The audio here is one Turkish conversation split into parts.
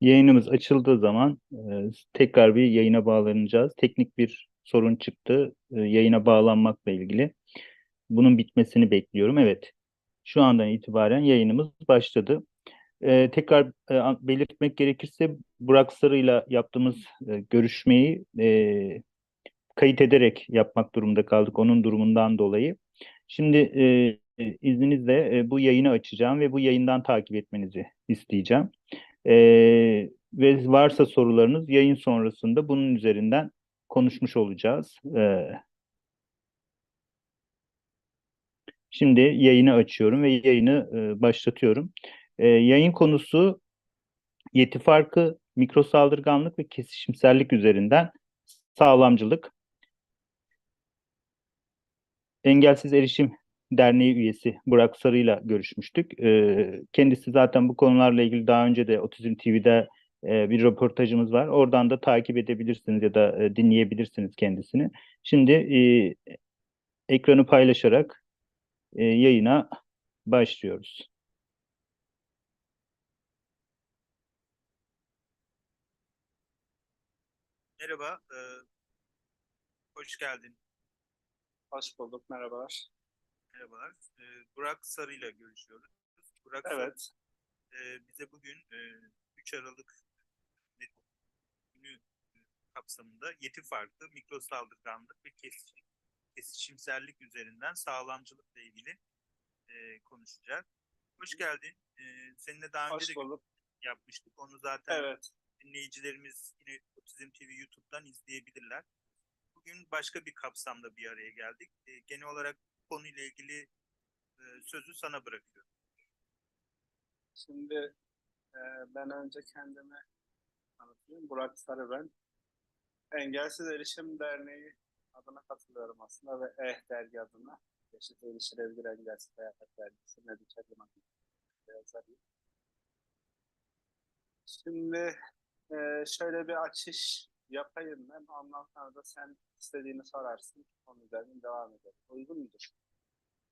Yayınımız açıldığı zaman e, tekrar bir yayına bağlanacağız. Teknik bir sorun çıktı e, yayına bağlanmakla ilgili. Bunun bitmesini bekliyorum. Evet, şu andan itibaren yayınımız başladı. E, tekrar e, belirtmek gerekirse Burak Sarı'yla yaptığımız e, görüşmeyi e, kayıt ederek yapmak durumunda kaldık onun durumundan dolayı. Şimdi e, izninizle e, bu yayını açacağım ve bu yayından takip etmenizi isteyeceğim. E, ve varsa sorularınız yayın sonrasında bunun üzerinden konuşmuş olacağız. E, şimdi yayını açıyorum ve yayını e, başlatıyorum. E, yayın konusu yeti farkı, mikro saldırganlık ve kesişimsellik üzerinden sağlamcılık. Engelsiz Erişim Derneği üyesi Burak Sarı'yla görüşmüştük. Ee, kendisi zaten bu konularla ilgili daha önce de Otizm TV'de e, bir röportajımız var. Oradan da takip edebilirsiniz ya da e, dinleyebilirsiniz kendisini. Şimdi e, ekranı paylaşarak yayına başlıyoruz. Merhaba, e, hoş geldin. Hoş bulduk, merhabalar. Merhabalar. E, Burak Sarı ile görüşüyoruz. Burak Sarı, Evet, e, bize bugün e, 3 Aralık günü e, kapsamında yeti farklı, mikro saldırganlık ve kesiş- kesişimsellik üzerinden sağlamcılıkla ilgili e, konuşacağız. Hoş geldin. E, seninle daha önce hoş de bulduk. yapmıştık. Onu zaten Evet, dinleyicilerimiz yine Otizm TV YouTube'dan izleyebilirler. Bugün başka bir kapsamda bir araya geldik. E, genel olarak konuyla ilgili e, sözü sana bırakıyorum. şimdi e, ben önce kendimi tanıtayım. Burak Sarı ben. Engelsiz Erişim Derneği adına katılıyorum aslında ve EH Dergi adına. Eşit Erişilebilir Engelsiz Hayat Dergisi. Çakırmak yazarıyım. Şimdi e, şöyle bir açış yapayım ben. Ondan sonra da sen istediğini sorarsın. Onun üzerinden devam edelim. Uygun mudur?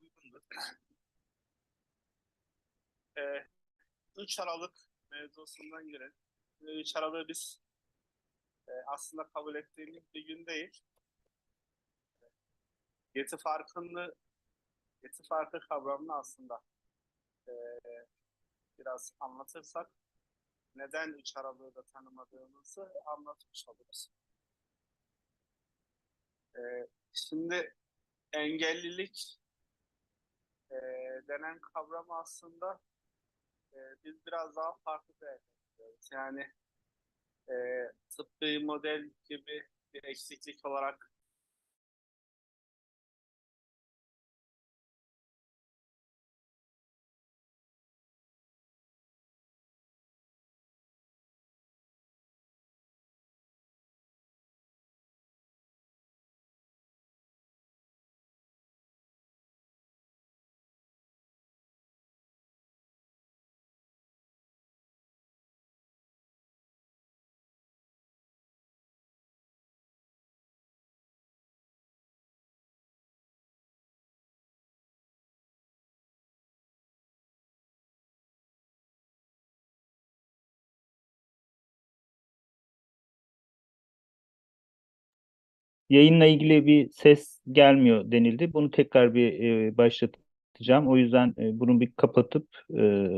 Uygundur. e, 3 Aralık mevzusundan girelim. 3 Aralık'ı biz e, aslında kabul ettiğimiz bir gün değil. Yeti farkını yeti farkı kavramını aslında e, biraz anlatırsak neden 3 Aralık'ı da tanımadığımızı anlatmış oluruz. E, şimdi engellilik e, denen kavramı aslında e, biz biraz daha farklı değerlendiriyoruz. Yani e, tıbbi model gibi bir eksiklik olarak Yayınla ilgili bir ses gelmiyor denildi. Bunu tekrar bir e, başlatacağım. O yüzden e, bunu bir kapatıp e,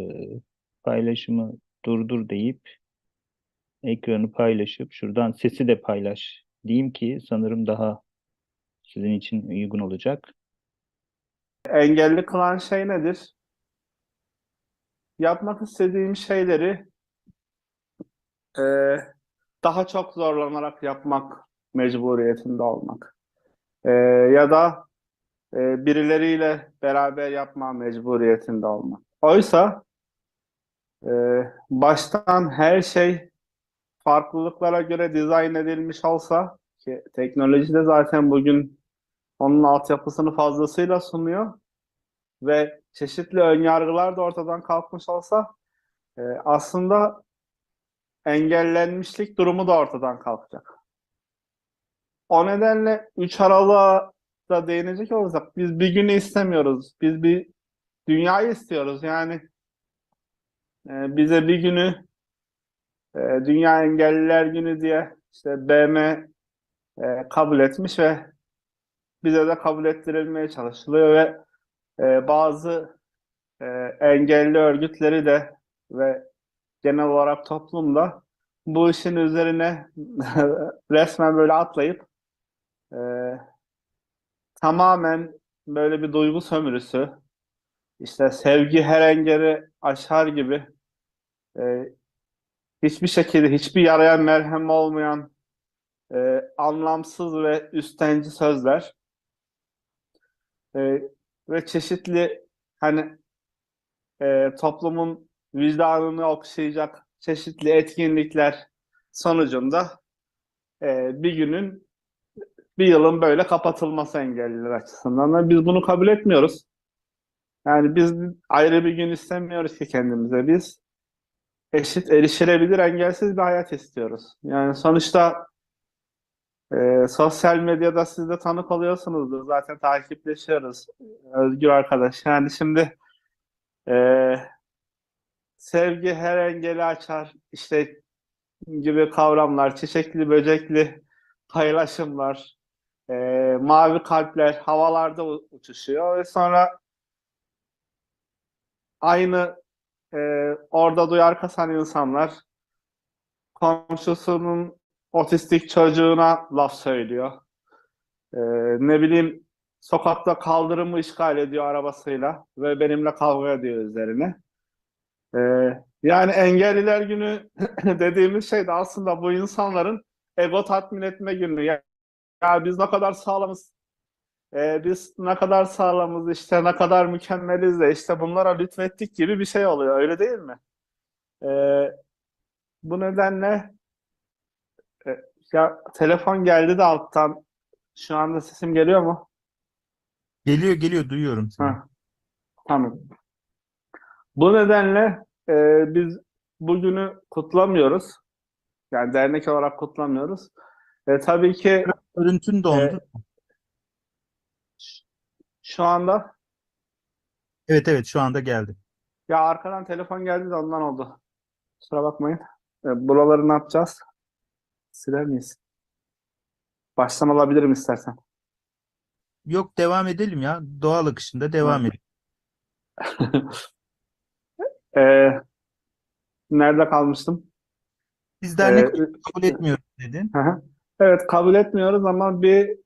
paylaşımı durdur deyip ekranı paylaşıp şuradan sesi de paylaş diyeyim ki sanırım daha sizin için uygun olacak. engelli kılan şey nedir? Yapmak istediğim şeyleri e, daha çok zorlanarak yapmak mecburiyetinde olmak. E, ya da e, birileriyle beraber yapma mecburiyetinde olmak. Oysa e, baştan her şey farklılıklara göre dizayn edilmiş olsa ki teknoloji de zaten bugün onun altyapısını fazlasıyla sunuyor ve çeşitli önyargılar da ortadan kalkmış olsa e, aslında engellenmişlik durumu da ortadan kalkacak. O nedenle 3 Aralık'a da değinecek olursak biz bir günü istemiyoruz. Biz bir dünyayı istiyoruz. Yani e, bize bir günü e, Dünya Engelliler Günü diye işte BM e, kabul etmiş ve bize de kabul ettirilmeye çalışılıyor ve e, bazı e, engelli örgütleri de ve genel olarak toplumda bu işin üzerine resmen böyle atlayıp e, tamamen böyle bir duygu sömürüsü. İşte sevgi her engeli aşar gibi. E, hiçbir şekilde hiçbir yarayan merhem olmayan e, anlamsız ve üstenci sözler. E, ve çeşitli hani e, toplumun vicdanını okşayacak çeşitli etkinlikler sonucunda e, bir günün bir yılın böyle kapatılması engelliler açısından da biz bunu kabul etmiyoruz. Yani biz ayrı bir gün istemiyoruz ki kendimize. Biz eşit erişilebilir engelsiz bir hayat istiyoruz. Yani sonuçta e, sosyal medyada siz de tanık oluyorsunuzdur. Zaten takipleşiyoruz. Özgür arkadaş. Yani şimdi e, sevgi her engeli açar. İşte gibi kavramlar, çiçekli böcekli paylaşımlar, e, mavi kalpler havalarda uçuşuyor ve sonra aynı e, orada duyar kasan insanlar komşusunun otistik çocuğuna laf söylüyor. E, ne bileyim sokakta kaldırımı işgal ediyor arabasıyla ve benimle kavga ediyor üzerine. E, yani engelliler günü dediğimiz şey de aslında bu insanların ego tatmin etme günü. Ya, biz ne kadar sağlamız, e, biz ne kadar sağlamız, işte ne kadar mükemmeliz de işte bunlara lütfettik gibi bir şey oluyor. Öyle değil mi? E, bu nedenle e, ya telefon geldi de alttan. Şu anda sesim geliyor mu? Geliyor geliyor duyuyorum seni. Ha, tamam. Bu nedenle e, biz bugünü kutlamıyoruz. Yani dernek olarak kutlamıyoruz. E, tabii ki Görüntün dondu. şu anda Evet evet şu anda geldi. ya arkadan telefon geldi de ondan oldu. Kusura bakmayın. E, buraları ne yapacağız? Siler miyiz? Baştan alabilirim istersen. Yok devam edelim ya. Doğal akışında devam edelim. E, nerede kalmıştım? Biz dernek E, kabul etmiyoruz dedin. Hı hı. Evet kabul etmiyoruz ama bir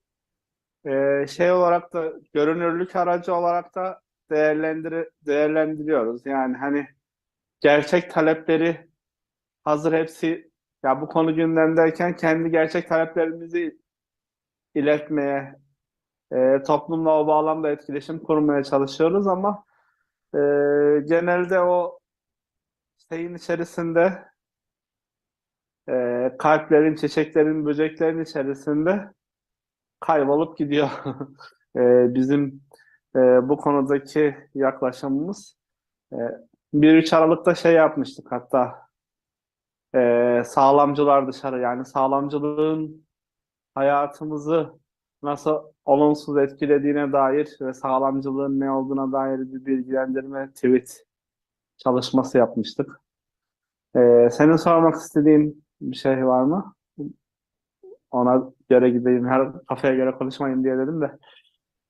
e, şey olarak da görünürlük aracı olarak da değerlendir değerlendiriyoruz. Yani hani gerçek talepleri hazır hepsi ya bu konu gündemdeyken kendi gerçek taleplerimizi iletmeye e, toplumla o bağlamda etkileşim kurmaya çalışıyoruz ama e, genelde o şeyin içerisinde e, kalplerin, çiçeklerin, böceklerin içerisinde kaybolup gidiyor. E, bizim e, bu konudaki yaklaşımımız. E, 1-3 Aralık'ta şey yapmıştık hatta e, sağlamcılar dışarı yani sağlamcılığın hayatımızı nasıl olumsuz etkilediğine dair ve sağlamcılığın ne olduğuna dair bir bilgilendirme tweet çalışması yapmıştık. Ee, senin sormak istediğin bir şey var mı? Ona göre gideyim. Her kafaya göre konuşmayın diye dedim de.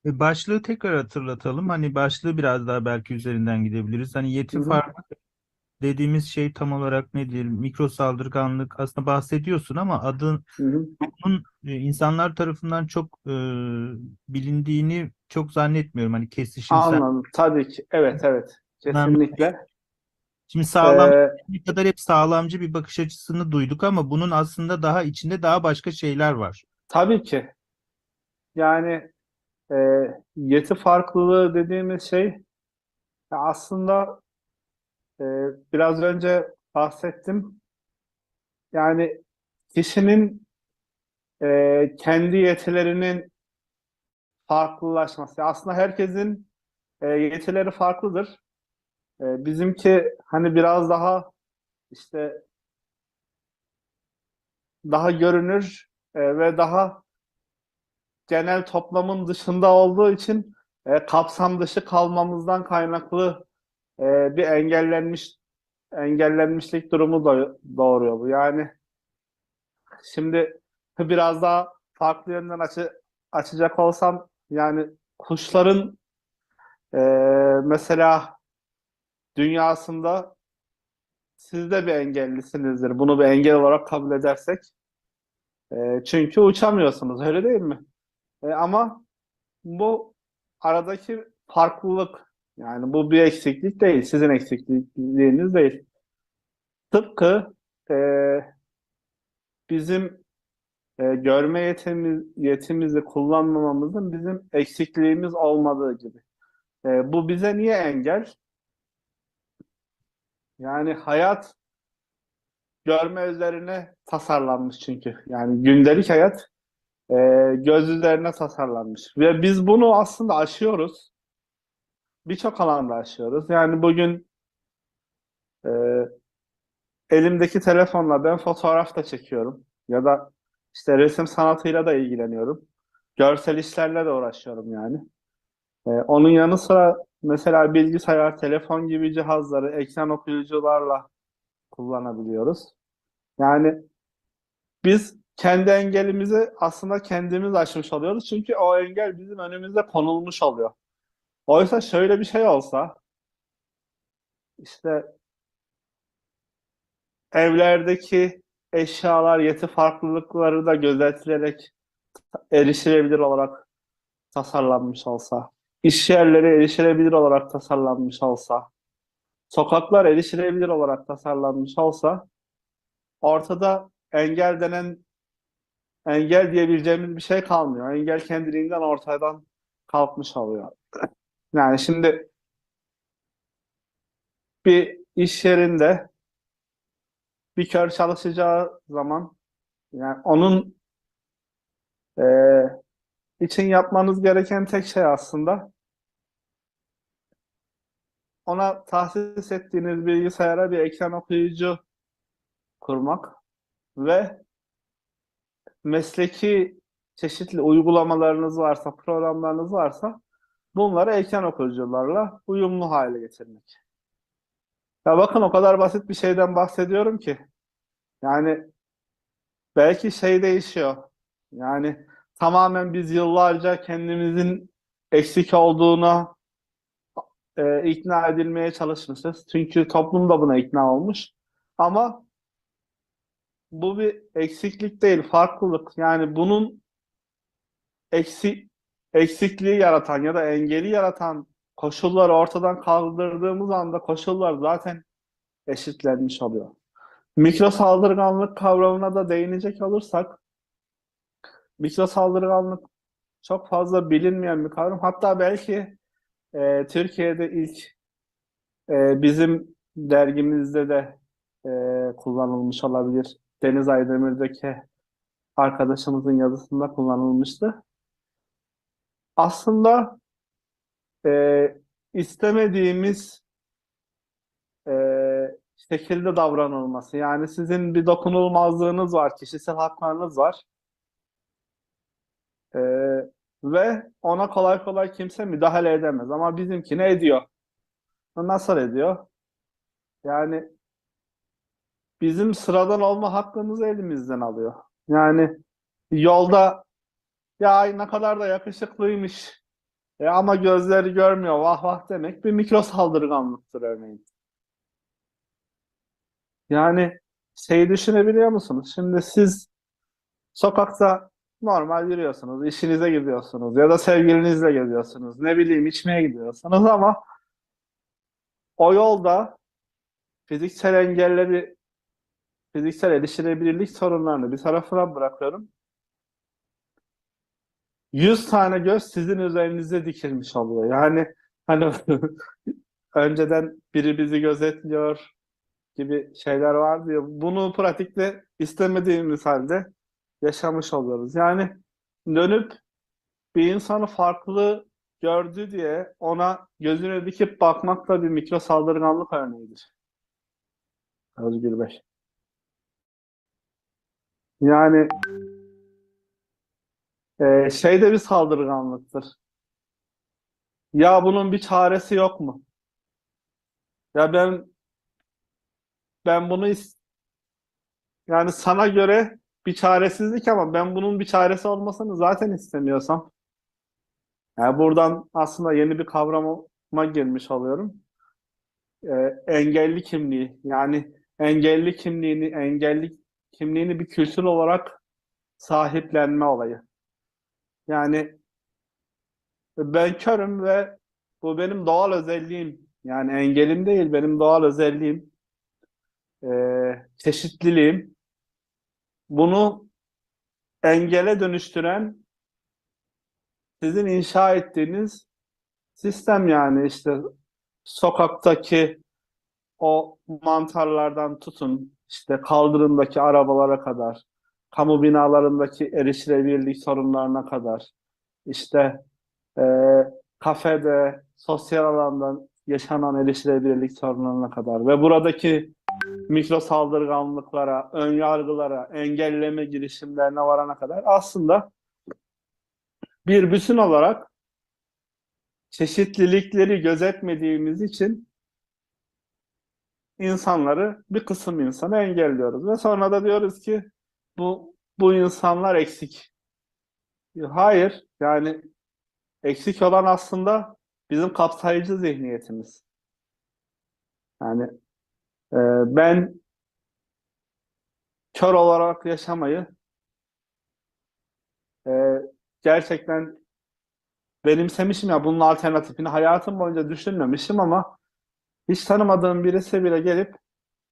E, Başlığı tekrar hatırlatalım. Hani başlığı biraz daha belki üzerinden gidebiliriz. Hani yetim Hı hı. farkı dediğimiz şey tam olarak nedir? Mikro saldırganlık aslında bahsediyorsun ama adın Hı hı. bunun e, insanlar tarafından çok e, bilindiğini çok zannetmiyorum. Hani kesişimsel. Anladım. Tabii ki. Evet, evet. Kesinlikle. Şimdi sağlam Ee, ne kadar hep sağlamcı bir bakış açısını duyduk ama bunun aslında daha içinde daha başka şeyler var. tabii ki. Yani e, yeti farklılığı dediğimiz şey aslında e, biraz önce bahsettim. Yani kişinin e, kendi yetilerinin farklılaşması. Aslında herkesin e, yetileri farklıdır. E, bizimki hani biraz daha işte daha görünür e, ve daha genel toplamın dışında olduğu için e, kapsam dışı kalmamızdan kaynaklı e, bir engellenmiş engellenmişlik durumu doğuruyor bu. Yani şimdi biraz daha farklı yönden açı, açacak olsam yani kuşların eee, mesela dünyasında siz de bir engellisinizdir. Bunu bir engel olarak kabul edersek. Eee, çünkü uçamıyorsunuz, öyle değil mi? E, ama bu aradaki farklılık yani bu bir eksiklik değil, sizin eksikliğiniz değil. Tıpkı e, bizim e, görme yetimiz, yetimizi kullanmamamızın bizim eksikliğimiz olmadığı gibi. E, bu bize niye engel? Yani hayat görme üzerine tasarlanmış çünkü. Yani gündelik hayat e, göz üzerine tasarlanmış. Ve biz bunu aslında aşıyoruz. Birçok alanda aşıyoruz. Yani bugün e, elimdeki telefonla ben fotoğraf da çekiyorum. Ya da işte resim sanatıyla da ilgileniyorum. Görsel işlerle de uğraşıyorum yani. E, onun yanı sıra mesela bilgisayar, telefon gibi cihazları ekran okuyucularla kullanabiliyoruz. Yani biz kendi engelimizi aslında kendimiz aşmış oluyoruz. Çünkü o engel bizim önümüze konulmuş oluyor. Oysa şöyle bir şey olsa işte evlerdeki eşyalar, yeti farklılıkları da gözetilerek erişilebilir olarak tasarlanmış olsa, iş yerleri erişilebilir olarak tasarlanmış olsa, sokaklar erişilebilir olarak tasarlanmış olsa ortada engel denen engel diyebileceğimiz bir şey kalmıyor. Engel kendiliğinden ortadan kalkmış oluyor. Yani şimdi bir iş yerinde bir kör çalışacağı zaman yani onun e, için yapmanız gereken tek şey aslında ona tahsis ettiğiniz bilgisayara bir ekran okuyucu kurmak ve mesleki çeşitli uygulamalarınız varsa, programlarınız varsa bunları ekran okuyucularla uyumlu hale getirmek. Ya bakın o kadar basit bir şeyden bahsediyorum ki. Yani belki şey değişiyor. Yani tamamen biz yıllarca kendimizin eksik olduğuna e, ikna edilmeye çalışmışız. Çünkü toplum da buna ikna olmuş. Ama bu bir eksiklik değil, farklılık. Yani bunun eksi, eksikliği yaratan ya da engeli yaratan koşulları ortadan kaldırdığımız anda koşullar zaten eşitlenmiş oluyor. Mikro saldırganlık kavramına da değinecek olursak, mikro saldırganlık çok fazla bilinmeyen bir kavram. Hatta belki e, Türkiye'de ilk e, bizim dergimizde de e, kullanılmış olabilir. Deniz Aydemir'deki arkadaşımızın yazısında kullanılmıştı. Aslında e, istemediğimiz e, şekilde davranılması. Yani sizin bir dokunulmazlığınız var, kişisel haklarınız var. E, ve ona kolay kolay kimse müdahale edemez. Ama bizimki ne ediyor? Nasıl ediyor? Yani bizim sıradan olma hakkımızı elimizden alıyor. Yani yolda ya ne kadar da yakışıklıymış e ama gözleri görmüyor vah vah demek bir mikro saldırganlıktır örneğin. Yani şeyi düşünebiliyor musunuz? Şimdi siz sokakta normal yürüyorsunuz, işinize gidiyorsunuz ya da sevgilinizle geziyorsunuz. Ne bileyim içmeye gidiyorsunuz ama o yolda fiziksel engelleri, fiziksel erişilebilirlik sorunlarını bir tarafına bırakıyorum. 100 tane göz sizin üzerinize dikilmiş oluyor. Yani hani önceden biri bizi gözetliyor gibi şeyler var diyor. Bunu pratikte istemediğimiz halde yaşamış oluyoruz. Yani dönüp bir insanı farklı gördü diye ona gözüne dikip bakmak da bir mikro saldırganlık örneğidir. Özgür Bey. Yani e, şey de bir saldırganlıktır. Ya bunun bir çaresi yok mu? Ya ben ben bunu yani sana göre bir çaresizlik ama ben bunun bir çaresi olmasını zaten istemiyorsam yani buradan aslında yeni bir kavrama girmiş oluyorum. Ee, engelli kimliği yani engelli kimliğini engelli kimliğini bir kültür olarak sahiplenme olayı. Yani ben körüm ve bu benim doğal özelliğim. Yani engelim değil, benim doğal özelliğim. Ee, çeşitliliğim. Bunu engele dönüştüren sizin inşa ettiğiniz sistem yani işte sokaktaki o mantarlardan tutun işte kaldırımdaki arabalara kadar, kamu binalarındaki erişilebilirlik sorunlarına kadar, işte e, kafede, sosyal alanda yaşanan erişilebilirlik sorunlarına kadar ve buradaki mikro saldırganlıklara, ön yargılara, engelleme girişimlerine varana kadar aslında bir bütün olarak çeşitlilikleri gözetmediğimiz için insanları bir kısım insanı engelliyoruz ve sonra da diyoruz ki bu bu insanlar eksik. Hayır, yani eksik olan aslında bizim kapsayıcı zihniyetimiz. Yani e, ben kör olarak yaşamayı e, gerçekten benimsemişim ya bunun alternatifini hayatım boyunca düşünmemişim ama hiç tanımadığım birisi bile gelip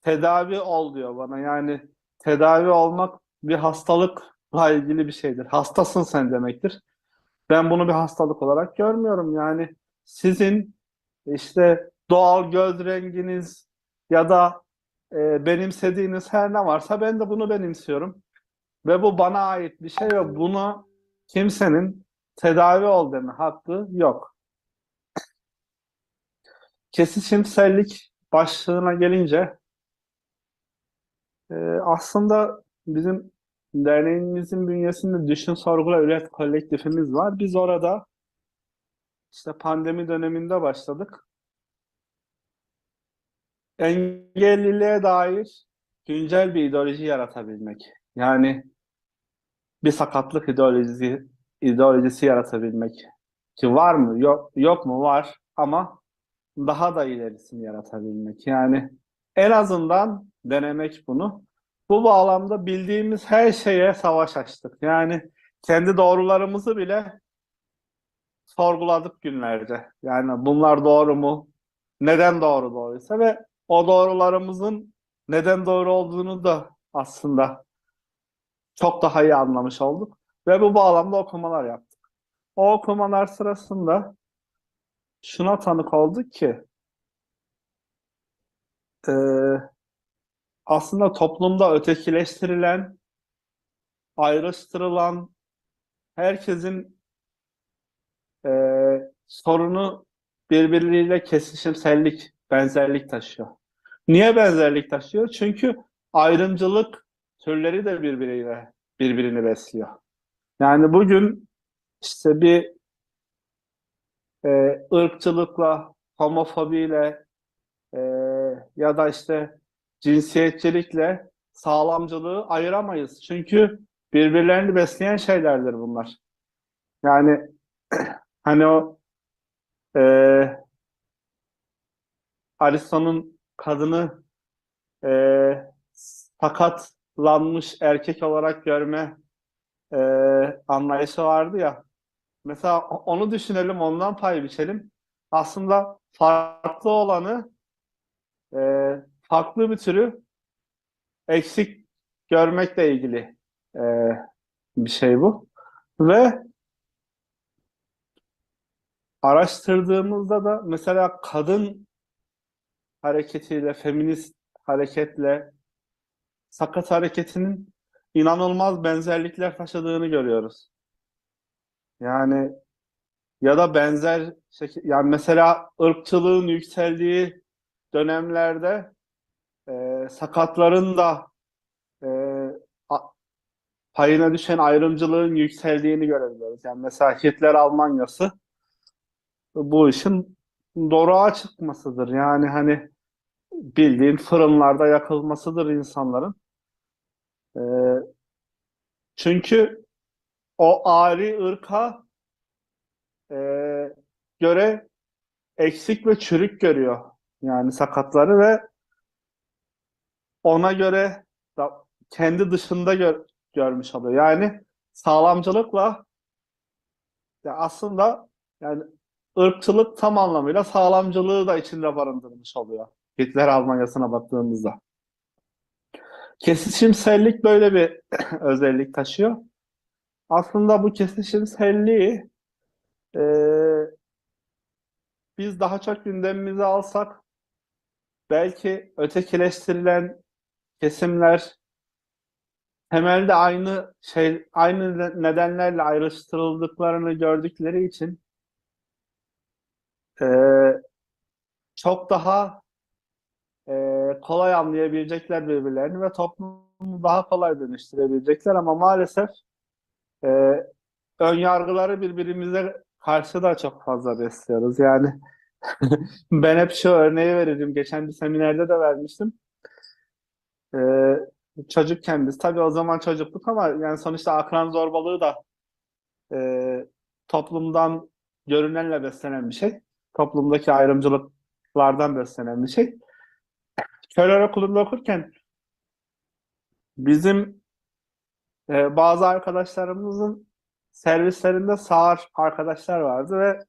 tedavi ol diyor bana. Yani tedavi olmak bir hastalıkla ilgili bir şeydir. Hastasın sen demektir. Ben bunu bir hastalık olarak görmüyorum. Yani sizin işte doğal göz renginiz ya da e, benimsediğiniz her ne varsa ben de bunu benimsiyorum. Ve bu bana ait bir şey ve buna kimsenin tedavi ol deme hakkı yok. Kesişimsellik başlığına gelince e, aslında bizim derneğimizin bünyesinde Düşün Sorgula Üret kolektifimiz var. Biz orada işte pandemi döneminde başladık. Engelliliğe dair güncel bir ideoloji yaratabilmek. Yani bir sakatlık ideolojisi ideolojisi yaratabilmek. Ki var mı? Yok, yok mu? Var ama daha da ilerisini yaratabilmek. Yani en azından denemek bunu. Bu bağlamda bildiğimiz her şeye savaş açtık. Yani kendi doğrularımızı bile sorguladık günlerce. Yani bunlar doğru mu? Neden doğru doğruysa ve o doğrularımızın neden doğru olduğunu da aslında çok daha iyi anlamış olduk. Ve bu bağlamda okumalar yaptık. O okumalar sırasında şuna tanık olduk ki e, aslında toplumda ötekileştirilen, ayrıştırılan herkesin e, sorunu birbirleriyle kesişimsellik, benzerlik taşıyor. Niye benzerlik taşıyor? Çünkü ayrımcılık türleri de birbiriyle birbirini besliyor. Yani bugün işte bir e, ırkçılıkla, homofobiyle e, ya da işte cinsiyetçilikle sağlamcılığı ayıramayız. Çünkü birbirlerini besleyen şeylerdir bunlar. Yani hani o e, Aristo'nun kadını e, sakatlanmış erkek olarak görme e, anlayışı vardı ya. Mesela onu düşünelim, ondan pay biçelim. Aslında farklı olanı e, farklı bir türü eksik görmekle ilgili e, bir şey bu. Ve araştırdığımızda da mesela kadın hareketiyle, feminist hareketle sakat hareketinin inanılmaz benzerlikler taşıdığını görüyoruz. Yani ya da benzer şekil, yani mesela ırkçılığın yükseldiği dönemlerde e, sakatların da e, a- payına düşen ayrımcılığın yükseldiğini görebiliyoruz. Yani mesela Hitler Almanyası bu işin doğruğa çıkmasıdır. Yani hani bildiğin fırınlarda yakılmasıdır insanların. Ee, çünkü o ari ırka e, göre eksik ve çürük görüyor. Yani sakatları ve ona göre da kendi dışında gör- görmüş oluyor. Yani sağlamcılıkla ya aslında yani ırkçılık tam anlamıyla sağlamcılığı da içinde barındırmış oluyor. Hitler Almanyası'na baktığımızda. Kesişimsellik böyle bir özellik taşıyor. Aslında bu kesişimselliği eee, biz daha çok gündemimize alsak belki ötekileştirilen kesimler temelde aynı şey aynı ne- nedenlerle ayrıştırıldıklarını gördükleri için eee, çok daha kolay anlayabilecekler birbirlerini ve toplumu daha kolay dönüştürebilecekler ama maalesef eee ön yargıları birbirimize karşı da çok fazla besliyoruz. Yani ben hep şu örneği veririm. Geçen bir seminerde de vermiştim. Ee, çocukken biz tabii o zaman çocukluk ama yani sonuçta akran zorbalığı da e, toplumdan görünenle beslenen bir şey. Toplumdaki ayrımcılıklardan beslenen bir şey. Köyler okulunda okurken bizim e, bazı arkadaşlarımızın servislerinde sağır arkadaşlar vardı ve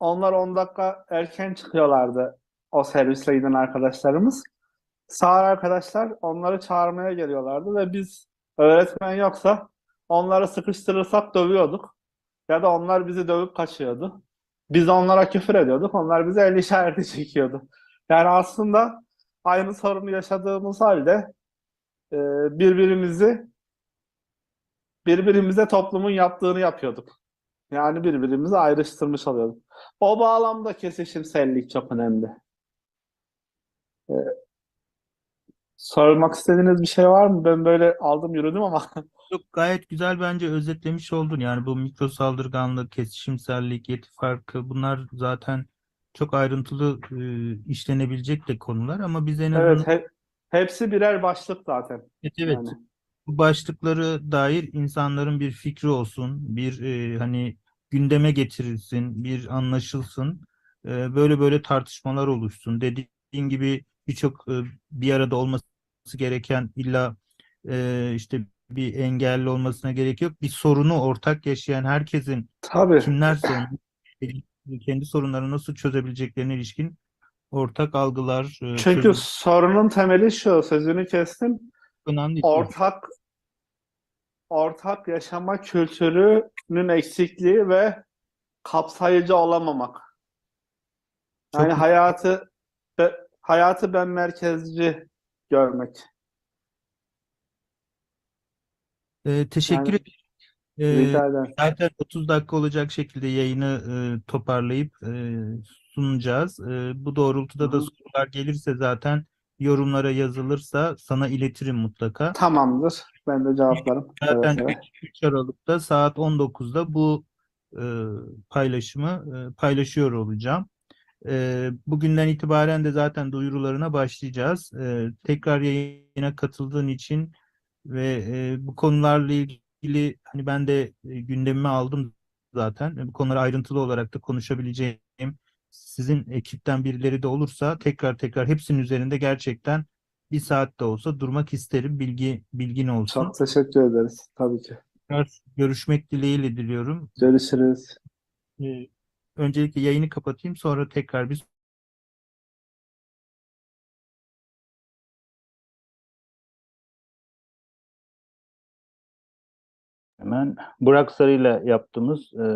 onlar 10 dakika erken çıkıyorlardı o servisle giden arkadaşlarımız. Sağır arkadaşlar onları çağırmaya geliyorlardı ve biz öğretmen yoksa onları sıkıştırırsak dövüyorduk. Ya da onlar bizi dövüp kaçıyordu. Biz onlara küfür ediyorduk. Onlar bize el işareti çekiyordu. Yani aslında aynı sorunu yaşadığımız halde e, birbirimizi birbirimize toplumun yaptığını yapıyorduk. Yani birbirimizi ayrıştırmış oluyorduk. O bağlamda kesişimsellik çok önemli. Ee, sormak istediğiniz bir şey var mı? Ben böyle aldım yürüdüm ama Çok gayet güzel bence özetlemiş oldun. Yani bu mikro saldırganlık, kesişimsellik, yeti farkı bunlar zaten çok ayrıntılı e, işlenebilecek de konular ama biz en azından evet he- hepsi birer başlık zaten. Evet, evet. Yani. Bu başlıkları dair insanların bir fikri olsun, bir e, hani gündeme getirilsin, bir anlaşılsın, E, böyle böyle tartışmalar oluşsun. Dediğin gibi birçok e, bir arada olması gereken illa e, işte bir engelli olmasına gerek yok. Bir sorunu ortak yaşayan herkesin Tabii. kimlerse kendi sorunlarını nasıl çözebileceklerine ilişkin ortak algılar, e, Çünkü çözüm sorunun temeli şu, sözünü kestim. önemli. Ortak ortak yaşama kültürünün eksikliği ve kapsayıcı olamamak. Yani Çok- hayatı be- hayatı ben merkezci görmek. E, teşekkür Yani- ederim. E, Rica ederim. Zaten 30 dakika olacak şekilde yayını e, toparlayıp e, sunacağız. E, bu doğrultuda da Hı sorular gelirse zaten yorumlara yazılırsa sana iletirim mutlaka. Tamamdır. Ben de cevaplarım. Zaten evet. 3 Aralık'ta saat 19'da bu e, paylaşımı e, paylaşıyor olacağım. E, bugünden itibaren de zaten duyurularına başlayacağız. E, tekrar yayına katıldığın için ve e, bu konularla ilgili hani ben de e, gündemime aldım zaten. E, Bu konuları ayrıntılı olarak da konuşabileceğim sizin ekipten birileri de olursa tekrar tekrar hepsinin üzerinde gerçekten bir saat de olsa durmak isterim. Bilgi bilgin olsun. Çok teşekkür ederiz. Tabii ki. Tekrar görüşmek dileğiyle diliyorum. Görüşürüz. Ee, öncelikle yayını kapatayım sonra tekrar bir Hemen Burak Sarı'yla yaptığımız e,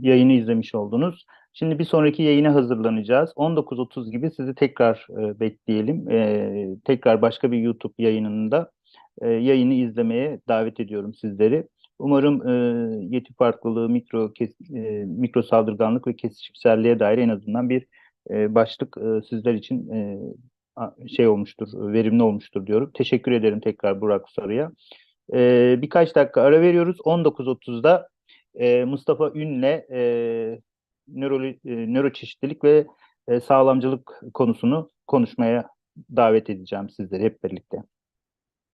yayını izlemiş oldunuz. Şimdi bir sonraki yayına hazırlanacağız. 19.30 gibi sizi tekrar e, bekleyelim. E, tekrar başka bir YouTube yayınında e, yayını izlemeye davet ediyorum sizleri. Umarım e, yeti farklılığı, mikro kes, e, mikro saldırganlık ve kesişimselliğe dair en azından bir e, başlık e, sizler için e, şey olmuştur, verimli olmuştur diyorum. Teşekkür ederim tekrar Burak Sarı'ya. Ee, birkaç dakika ara veriyoruz. 19.30'da e, Mustafa Ün'le e, nöro, e, nöroçeşitlilik ve e, sağlamcılık konusunu konuşmaya davet edeceğim sizleri hep birlikte.